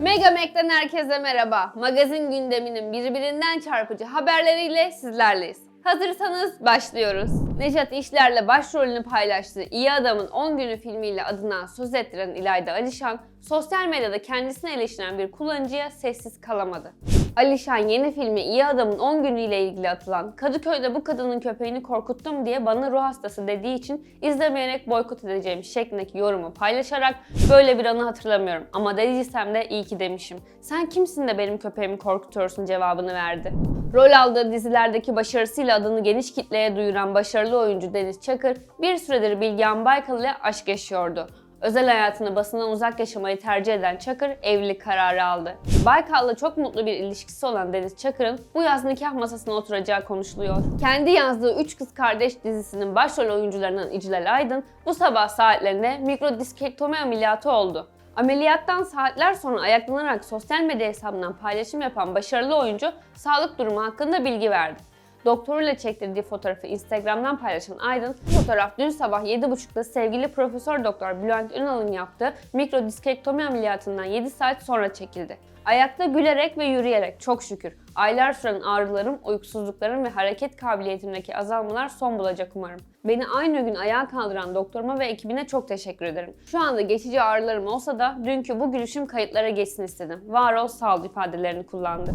Mega Mac'ten herkese merhaba. Magazin gündeminin birbirinden çarpıcı haberleriyle sizlerleyiz. Hazırsanız başlıyoruz. Nejat İşler'le başrolünü paylaştığı İyi Adam'ın 10 günü filmiyle adına söz ettiren İlayda Alişan, sosyal medyada kendisini eleştiren bir kullanıcıya sessiz kalamadı. Alişan yeni filmi İyi Adam'ın 10 günüyle ilgili atılan Kadıköy'de bu kadının köpeğini korkuttum diye bana ruh hastası dediği için izlemeyerek boykot edeceğim şeklindeki yorumu paylaşarak böyle bir anı hatırlamıyorum ama dediysem de iyi ki demişim. Sen kimsin de benim köpeğimi korkutuyorsun cevabını verdi. Rol aldığı dizilerdeki başarısıyla adını geniş kitleye duyuran başarılı oyuncu Deniz Çakır bir süredir Bilgehan Baykal ile aşk yaşıyordu. Özel hayatını basından uzak yaşamayı tercih eden Çakır evlilik kararı aldı. Baykal'la çok mutlu bir ilişkisi olan Deniz Çakır'ın bu yaz nikah masasına oturacağı konuşuluyor. Kendi yazdığı Üç Kız Kardeş dizisinin başrol oyuncularından İclal Aydın bu sabah saatlerinde mikrodiskektomi ameliyatı oldu. Ameliyattan saatler sonra ayaklanarak sosyal medya hesabından paylaşım yapan başarılı oyuncu sağlık durumu hakkında bilgi verdi. Doktoruyla çektirdiği fotoğrafı Instagram'dan paylaşan Aydın, bu fotoğraf dün sabah 7.30'da sevgili Profesör Doktor Bülent Ünal'ın yaptığı mikrodiskektomi ameliyatından 7 saat sonra çekildi. Ayakta gülerek ve yürüyerek çok şükür. Aylar süren ağrılarım, uykusuzluklarım ve hareket kabiliyetimdeki azalmalar son bulacak umarım. Beni aynı gün ayağa kaldıran doktoruma ve ekibine çok teşekkür ederim. Şu anda geçici ağrılarım olsa da dünkü bu gülüşüm kayıtlara geçsin istedim. Var ol sağ ol ifadelerini kullandı.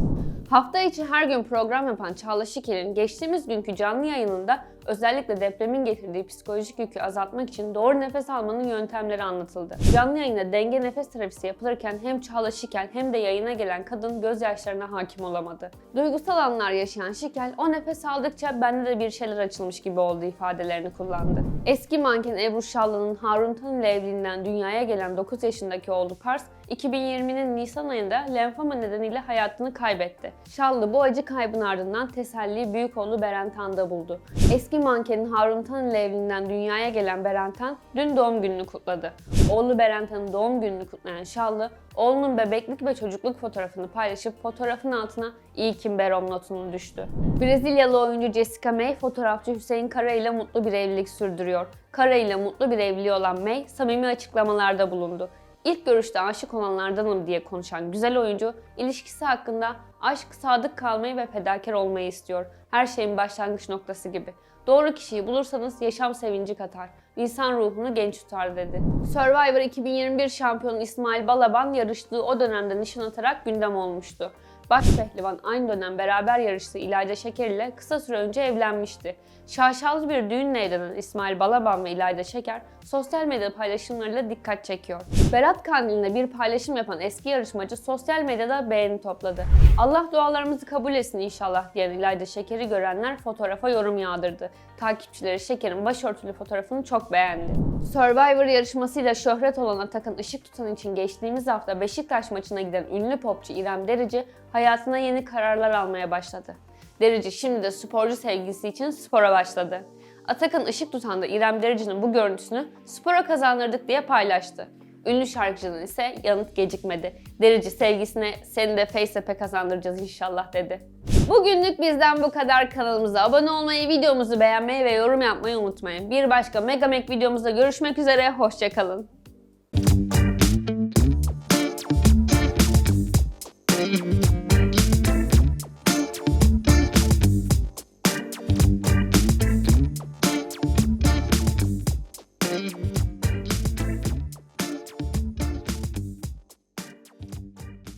Hafta içi her gün program yapan Çağla Şikel'in geçtiğimiz günkü canlı yayınında özellikle depremin getirdiği psikolojik yükü azaltmak için doğru nefes almanın yöntemleri anlatıldı. Canlı yayında denge nefes terapisi yapılırken hem Çağla Şikel hem de yayına gelen kadın gözyaşlarına hakim olamadı. Duygusal anlar yaşayan Şikel o nefes aldıkça bende de bir şeyler açılmış gibi oldu ifadelerini kullandı. Eski manken Ebru Şallı'nın Harun Tan ile evliliğinden dünyaya gelen 9 yaşındaki oğlu Pars 2020'nin Nisan ayında lenfoma nedeniyle hayatını kaybetti. Şallı bu acı kaybın ardından teselliyi büyük oğlu Beren Tan'da buldu. Eski mankenin Harun Tan ile evliliğinden dünyaya gelen Beren Tan dün doğum gününü kutladı. Oğlu Beren Tan'ın doğum gününü kutlayan Şallı, oğlunun bebeklik ve çocukluk fotoğrafını paylaşıp fotoğrafın altına iyi kim Berom notunu düştü. Brezilyalı oyuncu Jessica May fotoğrafçı Hüseyin Kara ile mutlu bir evlilik sürdürüyor. Kara ile mutlu bir evliliği olan May samimi açıklamalarda bulundu. İlk görüşte aşık olanlardanım diye konuşan güzel oyuncu, ilişkisi hakkında aşk sadık kalmayı ve fedakar olmayı istiyor. Her şeyin başlangıç noktası gibi. Doğru kişiyi bulursanız yaşam sevinci katar. İnsan ruhunu genç tutar dedi. Survivor 2021 şampiyonu İsmail Balaban yarıştığı o dönemde nişan atarak gündem olmuştu. Baş pehlivan aynı dönem beraber yarıştığı İlayda Şeker ile kısa süre önce evlenmişti. Şaşalı bir düğünle evlenen İsmail Balaban ve İlayda Şeker sosyal medya paylaşımlarıyla dikkat çekiyor. Berat Kandili'nde bir paylaşım yapan eski yarışmacı sosyal medyada beğeni topladı. Allah dualarımızı kabul etsin inşallah diyen İlayda Şeker'i görenler fotoğrafa yorum yağdırdı. Takipçileri Şeker'in başörtülü fotoğrafını çok beğendi. Survivor yarışmasıyla şöhret olan Atakan Işık Tutan için geçtiğimiz hafta Beşiktaş maçına giden ünlü popçu İrem Derici hayatına yeni kararlar almaya başladı. Derici şimdi de sporcu sevgilisi için spora başladı. Atakan Işık Tutan da İrem Derici'nin bu görüntüsünü spora kazandırdık diye paylaştı. Ünlü şarkıcının ise yanıt gecikmedi. Derici sevgisine seni de FaceApp'e kazandıracağız inşallah dedi. Bugünlük bizden bu kadar. Kanalımıza abone olmayı, videomuzu beğenmeyi ve yorum yapmayı unutmayın. Bir başka Mega videomuzda görüşmek üzere, hoşçakalın.